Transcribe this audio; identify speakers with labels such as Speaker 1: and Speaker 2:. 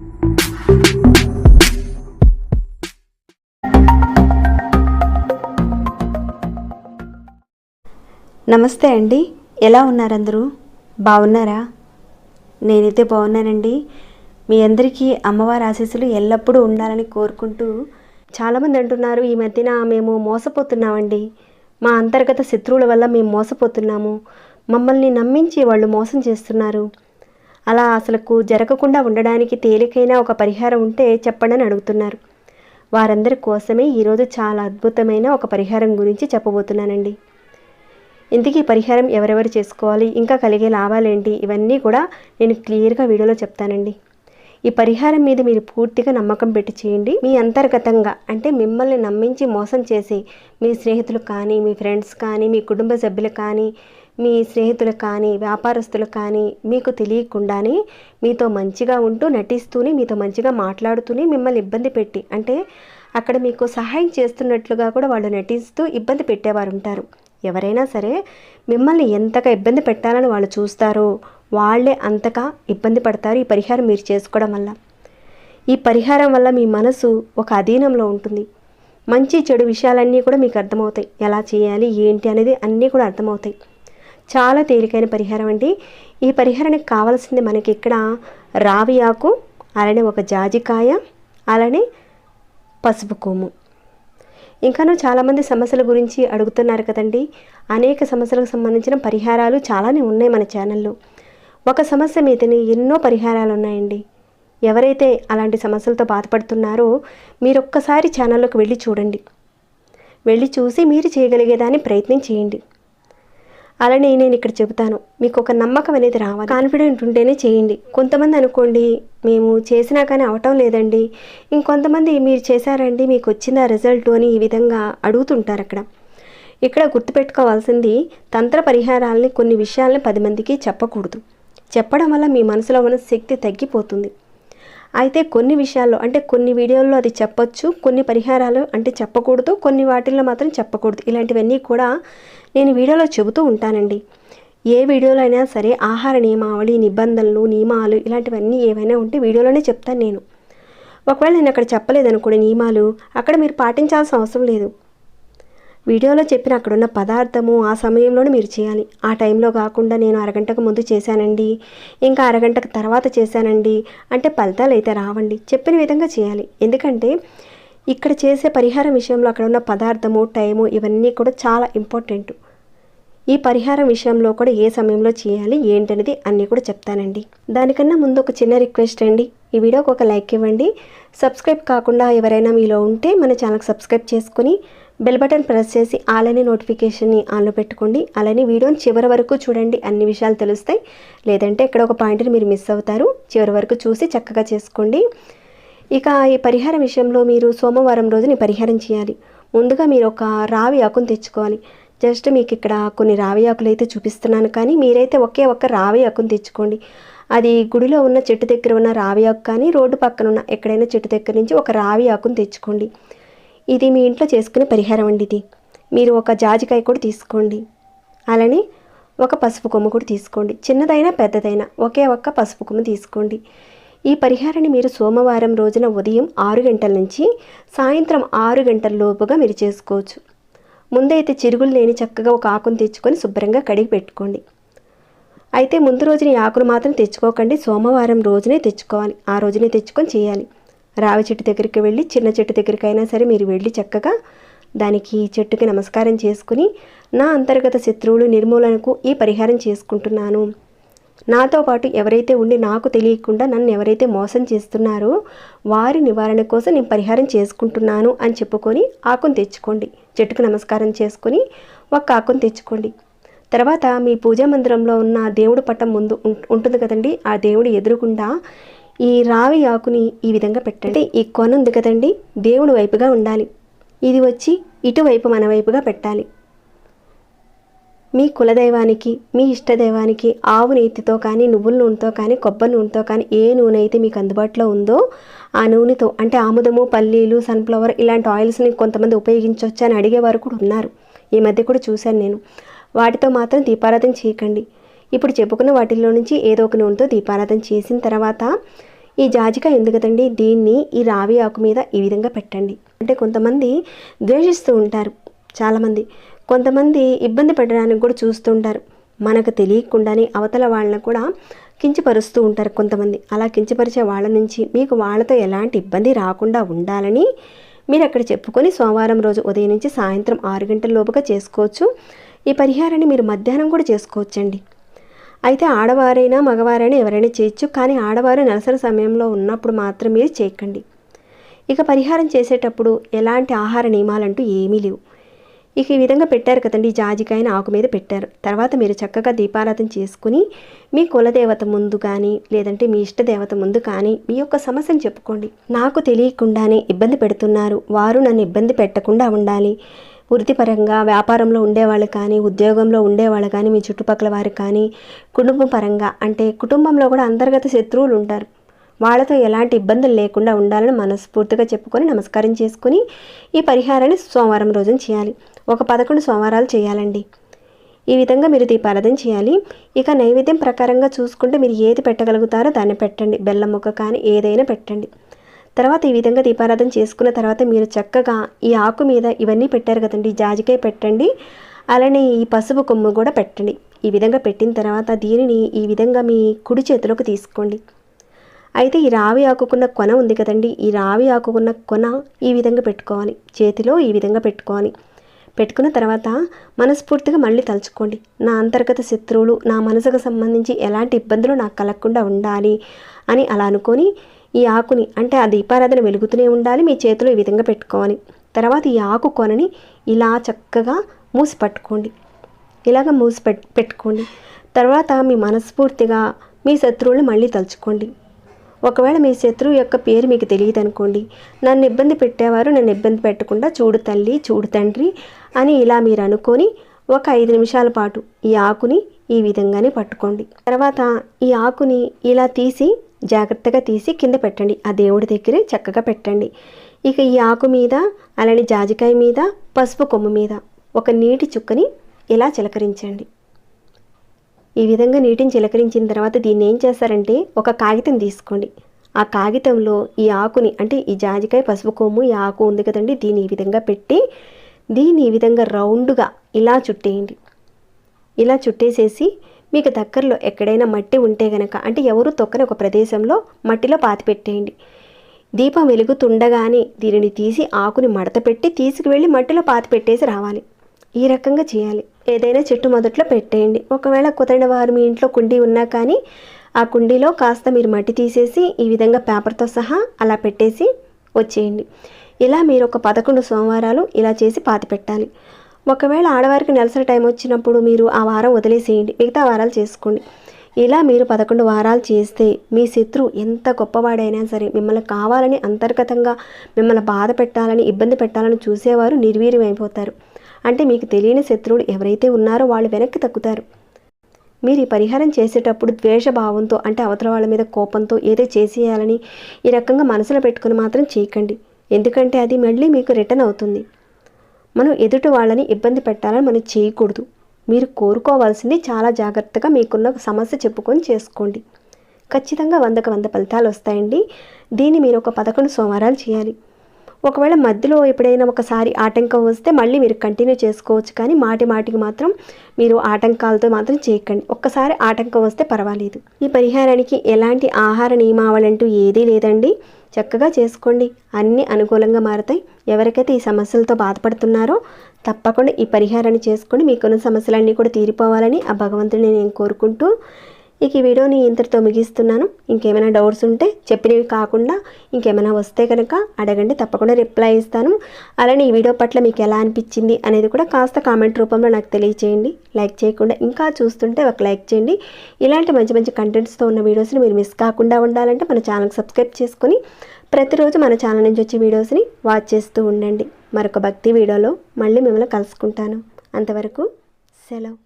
Speaker 1: నమస్తే అండి. ఎలా ఉన్నారందరూ? బాగున్నారా? నేనైతే బాగున్నానండి. మీ అందరికీ అమ్మవారి ఆశీస్సులు ఎల్లప్పుడూ ఉండాలని కోరుకుంటూ చాలామంది అంటున్నారు ఈ మధ్యన మేము మోసపోతున్నామండి. మా అంతర్గత శత్రువుల వల్ల మేము మోసపోతున్నాము. మమ్మల్ని నమ్మించి వాళ్ళు మోసం చేస్తున్నారు. అలా అసలుకు జరగకుండా ఉండడానికి తేలికైన ఒక పరిహారం ఉంటే చెప్పండి అడుగుతున్నారు. వారందరి కోసమే ఈరోజు చాలా అద్భుతమైన ఒక పరిహారం గురించి చెప్పబోతున్నానండి. ఇంతకీ పరిహారం ఎవరెవరు చేసుకోవాలి ఇంకా కలిగే లాభాలేంటి ఇవన్నీ కూడా నేను క్లియర్గా వీడియోలో చెప్తానండి. ఈ పరిహారం మీద మీరు పూర్తిగా నమ్మకం పెట్టి చేయండి. మీ అంతర్గతంగా అంటే మిమ్మల్ని నమ్మించి మోసం చేసి మీ స్నేహితులు కానీ మీ ఫ్రెండ్స్ కానీ మీ కుటుంబ సభ్యులు కానీ మీ స్నేహితులు కానీ వ్యాపారస్తులు కానీ మీకు తెలియకుండానే మీతో మంచిగా ఉంటూ నటిస్తూనే మీతో మంచిగా మాట్లాడుతూనే మిమ్మల్ని ఇబ్బంది పెట్టి అంటే అక్కడ మీకు సహాయం చేస్తున్నట్లుగా కూడా వాళ్ళు నటిస్తూ ఇబ్బంది పెట్టేవారు ఉంటారు. ఎవరైనా సరే మిమ్మల్ని ఎంతగా ఇబ్బంది పెట్టాలని వాళ్ళు చూస్తారో వాళ్ళే అంతగా ఇబ్బంది పడతారు ఈ పరిహారం మీరు చేసుకోవడం వల్ల. ఈ పరిహారం వల్ల మీ మనసు ఒక అధీనంలో ఉంటుంది. మంచి చెడు విషయాలన్నీ కూడా మీకు అర్థమవుతాయి. ఎలా చేయాలి ఏంటి అనేది అన్నీ కూడా అర్థమవుతాయి. చాలా తేలికైన పరిహారం అండి. ఈ పరిహారానికి కావాల్సింది మనకి ఇక్కడ రావి ఆకు అలానే ఒక జాజికాయ అలానే పసుపు కొమ్ము. ఇంకాను చాలామంది సమస్యల గురించి అడుగుతున్నారు కదండి. అనేక సమస్యలకు సంబంధించిన పరిహారాలు చాలానే ఉన్నాయి మన ఛానల్లో. ఒక సమస్య మీదనే ఎన్నో పరిహారాలు ఉన్నాయండి. ఎవరైతే అలాంటి సమస్యలతో బాధపడుతున్నారో మీరు ఒక్కసారి ఛానల్లోకి వెళ్ళి చూడండి. వెళ్ళి చూసి మీరు చేయగలిగేదాన్ని ప్రయత్నం చేయండి. అలానే నేను ఇక్కడ చెబుతాను. మీకు ఒక నమ్మకం అనేది రావాలి. కాన్ఫిడెంట్ ఉంటేనే చేయండి. కొంతమంది అనుకోండి మేము చేసినా కానీ అవటం లేదండి. ఇంకొంతమంది మీరు చేశారండి మీకు వచ్చిందా రిజల్ట్ అని ఈ విధంగా అడుగుతుంటారు అక్కడ. ఇక్కడ గుర్తుపెట్టుకోవాల్సింది తంత్ర పరిహారాలని కొన్ని విషయాలని పది మందికి చెప్పకూడదు. చెప్పడం వల్ల మీ మనసులో ఉన్న శక్తి తగ్గిపోతుంది. అయితే కొన్ని విషయాల్లో అంటే కొన్ని వీడియోల్లో అది చెప్పొచ్చు కొన్ని పరిహారాలు అంటే చెప్పకూడదు కొన్ని వాటిల్లో మాత్రం చెప్పకూడదు. ఇలాంటివన్నీ కూడా నేను వీడియోలో చెబుతూ ఉంటానండి. ఏ వీడియోలో అయినా సరే ఆహార నియమావళి నిబంధనలు నియమాలు ఇలాంటివన్నీ ఏవైనా ఉంటే వీడియోలోనే చెప్తాను నేను. ఒకవేళ నేను అక్కడ చెప్పలేదనుకోండి నియమాలు అక్కడ మీరు పాటించాల్సిన అవసరం లేదు. వీడియోలో చెప్పిన అక్కడున్న పదార్థము ఆ సమయంలోనే మీరు చేయాలి. ఆ టైంలో కాకుండా నేను అరగంటకు ముందు చేశానండి. ఇంకా అరగంటకు తర్వాత చేశానండి. అంటే ఫలితాలు అయితే రావండి. చెప్పిన విధంగా చేయాలి. ఎందుకంటే ఇక్కడ చేసే పరిహారం విషయంలో అక్కడ ఉన్న పదార్థము టైము ఇవన్నీ కూడా చాలా ఇంపార్టెంట్. ఈ పరిహారం విషయంలో కూడా ఏ సమయంలో చేయాలి ఏంటనేది అన్నీ కూడా చెప్తానండి. దానికన్నా ముందు ఒక చిన్న రిక్వెస్ట్ అండి. ఈ వీడియోకి ఒక లైక్ ఇవ్వండి. సబ్స్క్రైబ్ కాకుండా ఎవరైనా మీలో ఉంటే మన ఛానల్కి సబ్స్క్రైబ్ చేసుకుని బెల్ బటన్ ప్రెస్ చేసి అలానే నోటిఫికేషన్ని ఆన్లో పెట్టుకోండి. అలానే వీడియోని చివరి వరకు చూడండి. అన్ని విషయాలు తెలుస్తాయి. లేదంటే ఇక్కడ ఒక పాయింట్ని మీరు మిస్ అవుతారు. చివరి వరకు చూసి చక్కగా చేసుకోండి. ఇక ఈ పరిహారం విషయంలో మీరు సోమవారం రోజుని పరిహారం చేయాలి. ముందుగా మీరు ఒక రావి ఆకును తెచ్చుకోవాలి. జస్ట్ మీకు ఇక్కడ కొన్ని రావి ఆకులు అయితే చూపిస్తున్నాను. కానీ మీరైతే ఒకే ఒక్క రావి ఆకును తెచ్చుకోండి. అది గుడిలో ఉన్న చెట్టు దగ్గర ఉన్న రావి ఆకు కానీ రోడ్డు పక్కన ఉన్న ఎక్కడైనా చెట్టు దగ్గర నుంచి ఒక రావి ఆకును తెచ్చుకోండి. ఇది మీ ఇంట్లో చేసుకునే పరిహారం అండి ఇది. మీరు ఒక జాజికాయ కూడా తీసుకోండి. అలానే ఒక పసుపు కొమ్ము కూడా తీసుకోండి. చిన్నదైనా పెద్దదైనా ఒకే ఒక్క పసుపు కొమ్ము తీసుకోండి. ఈ పరిహారాన్ని మీరు సోమవారం రోజున ఉదయం ఆరు గంటల నుంచి సాయంత్రం ఆరు గంటల లోపుగా మీరు చేసుకోవచ్చు. ముందైతే చిరుగులు లేని చక్కగా ఒక ఆకును తెచ్చుకొని శుభ్రంగా కడిగి పెట్టుకోండి. అయితే ముందు రోజున ఈ ఆకును మాత్రం తెచ్చుకోకండి. సోమవారం రోజునే తెచ్చుకోవాలి. ఆ రోజునే తెచ్చుకొని చేయాలి. రావి చెట్టు దగ్గరికి వెళ్ళి చిన్న చెట్టు దగ్గరికి అయినా సరే మీరు వెళ్ళి చక్కగా దానికి చెట్టుకి నమస్కారం చేసుకుని నా అంతర్గత శత్రువులు నిర్మూలనకు ఈ పరిహారం చేసుకుంటున్నాను. నాతో పాటు ఎవరైతే ఉండి నాకు తెలియకుండా నన్ను ఎవరైతే మోసం చేస్తున్నారో వారి నివారణ కోసం నేను పరిహారం చేసుకుంటున్నాను అని చెప్పుకొని ఆకును తెచ్చుకోండి. చెట్టుకు నమస్కారం చేసుకొని ఒక ఆకును తెచ్చుకోండి. తర్వాత మీ పూజా మందిరంలో ఉన్న దేవుడు పట్టం ముందు ఉంటుంది కదండి? ఆ దేవుడు ఎదురుగుండా ఈ రావి ఆకుని ఈ విధంగా పెట్టండి. ఈ కొన ఉంది కదండి దేవుడి వైపుగా ఉండాలి. ఇది వచ్చి ఇటువైపు మన వైపుగా పెట్టాలి. మీ కులదైవానికి మీ ఇష్టదైవానికి ఆవు నేతితో కానీ నువ్వుల నూనెతో కానీ కొబ్బరి నూనెతో కానీ ఏ నూనె అయితే మీకు అందుబాటులో ఉందో ఆ నూనెతో అంటే ఆముదము పల్లీలు సన్ఫ్లవర్ ఇలాంటి ఆయిల్స్ని కొంతమంది ఉపయోగించవచ్చు అని అడిగేవారు కూడా ఉన్నారు. ఈ మధ్య కూడా చూశాను నేను. వాటితో మాత్రం దీపారాధన చేయకండి. ఇప్పుడు చెప్పుకున్న వాటిల్లో నుంచి ఏదో ఒక నూనెతో దీపారాధన చేసిన తర్వాత ఈ జాజికాయ ఉంది కదండి దీన్ని ఈ రావి ఆకు మీద ఈ విధంగా పెట్టండి. అంటే కొంతమంది ద్వేషిస్తూ ఉంటారు. చాలామంది. కొంతమంది ఇబ్బంది పెట్టడానికి కూడా చూస్తుంటారు మనకు తెలియకుండానే అవతల వాళ్ళని కూడా కించపరుస్తూ ఉంటారు కొంతమంది. అలా కించపరిచే వాళ్ళ నుంచి మీకు వాళ్ళతో ఎలాంటి ఇబ్బంది రాకుండా ఉండాలని మీరు అక్కడ చెప్పుకొని సోమవారం రోజు ఉదయం నుంచి సాయంత్రం ఆరు గంటల లోపుగా చేసుకోవచ్చు. ఈ పరిహారాన్ని మీరు మధ్యాహ్నం కూడా చేసుకోవచ్చండి. అయితే ఆడవారైనా మగవారైనా ఎవరైనా చేయొచ్చు కానీ ఆడవారు నెలసరి సమయంలో ఉన్నప్పుడు మాత్రం మీరు చేయకండి. ఇక పరిహారం చేసేటప్పుడు ఎలాంటి ఆహార నియమాలంటూ ఏమీ లేవు. ఇక ఈ విధంగా పెట్టారు కదండి జాజికాయని ఆకు మీద పెట్టారు. తర్వాత మీరు చక్కగా దీపారాధన చేసుకుని మీ కులదేవత ముందు కానీ లేదంటే మీ ఇష్ట దేవత ముందు కానీ మీ యొక్క సమస్యను చెప్పుకోండి. నాకు తెలియకుండానే ఇబ్బంది పెడుతున్నారు. వారు నన్ను ఇబ్బంది పెట్టకుండా ఉండాలి. వృత్తిపరంగా వ్యాపారంలో ఉండేవాళ్ళు కానీ ఉద్యోగంలో ఉండేవాళ్ళు కానీ మీ చుట్టుపక్కల వారు కానీ కుటుంబం పరంగా అంటే కుటుంబంలో కూడా అంతర్గత శత్రువులు ఉంటారు. వాళ్ళతో ఎలాంటి ఇబ్బందులు లేకుండా ఉండాలని మనస్ఫూర్తిగా చెప్పుకొని నమస్కారం చేసుకుని ఈ పరిహారాన్ని సోమవారం రోజున చేయాలి. ఒక పదకొండు సోమవారాలు చేయాలండి. ఈ విధంగా మీరు దీపారాధన చేయాలి. ఇక నైవేద్యం ప్రకారంగా చూసుకుంటే మీరు ఏది పెట్టగలుగుతారో దాన్ని పెట్టండి. బెల్లం ముక్క కానీ ఏదైనా పెట్టండి. తర్వాత ఈ విధంగా దీపారాధన చేసుకున్న తర్వాత మీరు చక్కగా ఈ ఆకు మీద ఇవన్నీ పెట్టారు కదండి జాజికాయ పెట్టండి అలానే ఈ పసుపు కొమ్ము కూడా పెట్టండి. ఈ విధంగా పెట్టిన తర్వాత దీనిని ఈ విధంగా మీ కుడి చేతిలోకి తీసుకోండి. అయితే ఈ రావి ఆకుకున్న కొన ఉంది కదండి ఈ రావి ఆకుకున్న కొన ఈ విధంగా పెట్టుకోవాలి. చేతిలో ఈ విధంగా పెట్టుకోవాలి. పెట్టుకున్న తర్వాత మనస్ఫూర్తిగా మళ్ళీ తలుచుకోండి. నా అంతర్గత శత్రువులు నా మనసుకు సంబంధించి ఎలాంటి ఇబ్బందులు నాకు కలగకుండా ఉండాలి అని అలా అనుకొని ఈ ఆకుని అంటే ఆ దీపారాధన వెలుగుతూనే ఉండాలి మీ చేతిలో ఈ విధంగా పెట్టుకోవాలి. తర్వాత ఈ ఆకు కొనని ఇలా చక్కగా మూసి పట్టుకోండి. ఇలాగ మూసి పెట్ పెట్టుకోండి. తర్వాత మీ మనస్ఫూర్తిగా మీ శత్రువులను మళ్ళీ తలుచుకోండి. ఒకవేళ మీ శత్రువు యొక్క పేరు మీకు తెలియదు అనుకోండి నన్ను ఇబ్బంది పెట్టేవారు నన్ను ఇబ్బంది పెట్టకుండా చూడు తల్లి చూడు తండ్రి అని ఇలా మీరు అనుకొని ఒక ఐదు నిమిషాల పాటు ఈ ఆకుని ఈ విధంగానే పట్టుకోండి. తర్వాత ఈ ఆకుని ఇలా తీసి జాగ్రత్తగా తీసి కింద పెట్టండి. ఆ దేవుడి దగ్గరే చక్కగా పెట్టండి. ఇక ఈ ఆకు మీద అలానే జాజికాయ మీద పసుపు కొమ్ము మీద ఒక నీటి చుక్కని ఇలా చిలకరించండి. ఈ విధంగా నీటిని చిలకరించిన తర్వాత దీన్ని ఏం చేస్తారంటే ఒక కాగితం తీసుకోండి. ఆ కాగితంలో ఈ ఆకుని అంటే ఈ జాజికాయ పసుపు కొమ్ము ఈ ఆకు ఉంది కదండి దీన్ని ఈ విధంగా పెట్టి దీన్ని ఈ విధంగా రౌండ్గా ఇలా చుట్టేయండి. ఇలా చుట్టేసేసి మీకు దగ్గరలో ఎక్కడైనా మట్టి ఉంటే గనక అంటే ఎవరు తొక్కని ఒక ప్రదేశంలో మట్టిలో పాతి పెట్టేయండి. దీపం వెలుగుతుండగానే దీనిని తీసి ఆకుని మడత పెట్టి తీసుకువెళ్ళి మట్టిలో పాతి పెట్టేసి రావాలి. ఈ రకంగా చేయాలి. ఏదైనా చెట్టు మొదట్లో పెట్టేయండి. ఒకవేళ కుదరని వారు మీ ఇంట్లో కుండీ ఉన్నా కానీ ఆ కుండీలో కాస్త మీరు మట్టి తీసేసి ఈ విధంగా పేపర్తో సహా అలా పెట్టేసి వచ్చేయండి. ఇలా మీరు ఒక పదకొండు సోమవారాలు ఇలా చేసి పాతి పెట్టాలి. ఒకవేళ ఆడవారికి నెలసరి టైం వచ్చినప్పుడు మీరు ఆ వారం వదిలేసేయండి. మిగతా వారాలు చేసుకోండి. ఇలా మీరు పదకొండు వారాలు చేస్తే మీ శత్రు ఎంత గొప్పవాడైనా సరే మిమ్మల్ని కావాలని అంతర్గతంగా మిమ్మల్ని బాధ పెట్టాలని ఇబ్బంది పెట్టాలని చూసేవారు నిర్వీర్యం అయిపోతారు అంటే మీకు తెలియని శత్రువులు ఎవరైతే ఉన్నారో వాళ్ళు వెనక్కి తగ్గుతారు. మీరు ఈ పరిహారం చేసేటప్పుడు ద్వేషభావంతో అంటే అవతల వాళ్ళ మీద కోపంతో ఏదో చేసేయాలని ఈ రకంగా మనసులో పెట్టుకుని మాత్రం చేయకండి. ఎందుకంటే అది మళ్ళీ మీకు రిటర్న్ అవుతుంది. మనం ఎదుటి వాళ్ళని ఇబ్బంది పెట్టాలని మనం చేయకూడదు. మీరు కోరుకోవాల్సింది చాలా జాగ్రత్తగా మీకున్న సమస్య చెప్పుకొని చేసుకోండి. ఖచ్చితంగా వందకు వంద ఫలితాలు వస్తాయండి. దీన్ని మీరు ఒక పదకొండు సోమవారాలు చేయాలి. ఒకవేళ మధ్యలో ఎప్పుడైనా ఒకసారి ఆటంకం వస్తే మళ్ళీ మీరు కంటిన్యూ చేసుకోవచ్చు. కానీ మాటి మాటికి మాత్రం మీరు ఆటంకాలతో మాత్రం చేయకండి. ఒక్కసారి ఆటంకం వస్తే పర్వాలేదు. ఈ పరిహారానికి ఎలాంటి ఆహార నియమావళంటూ ఏదీ లేదండి. చక్కగా చేసుకోండి. అన్నీ అనుకూలంగా మారుతాయి. ఎవరికైతే ఈ సమస్యలతో బాధపడుతున్నారో తప్పకుండా ఈ పరిహారాన్ని చేసుకొని మీకున్న సమస్యలన్నీ కూడా తీరిపోవాలని ఆ భగవంతుని నేను కోరుకుంటూ ఇక ఈ వీడియోని ఇంతటితో ముగిస్తున్నాను. ఇంకేమైనా డౌట్స్ ఉంటే చెప్పినవి కాకుండా ఇంకేమైనా వస్తే కనుక అడగండి తప్పకుండా రిప్లై ఇస్తాను. అలానే ఈ వీడియో పట్ల మీకు ఎలా అనిపించింది అనేది కూడా కాస్త కామెంట్ రూపంలో నాకు తెలియచేయండి. లైక్ చేయకుండా ఇంకా చూస్తుంటే ఒక లైక్ చేయండి. ఇలాంటి మంచి మంచి కంటెంట్స్తో ఉన్న వీడియోస్ని మీరు మిస్ కాకుండా ఉండాలంటే మన ఛానల్కి సబ్స్క్రైబ్ చేసుకొని ప్రతిరోజు మన ఛానల్ నుంచి వచ్చే వీడియోస్ని వాచ్ చేస్తూ ఉండండి. మరొక భక్తి వీడియోలో మళ్ళీ మిమ్మల్ని కలుసుకుంటాను. అంతవరకు సెలవు.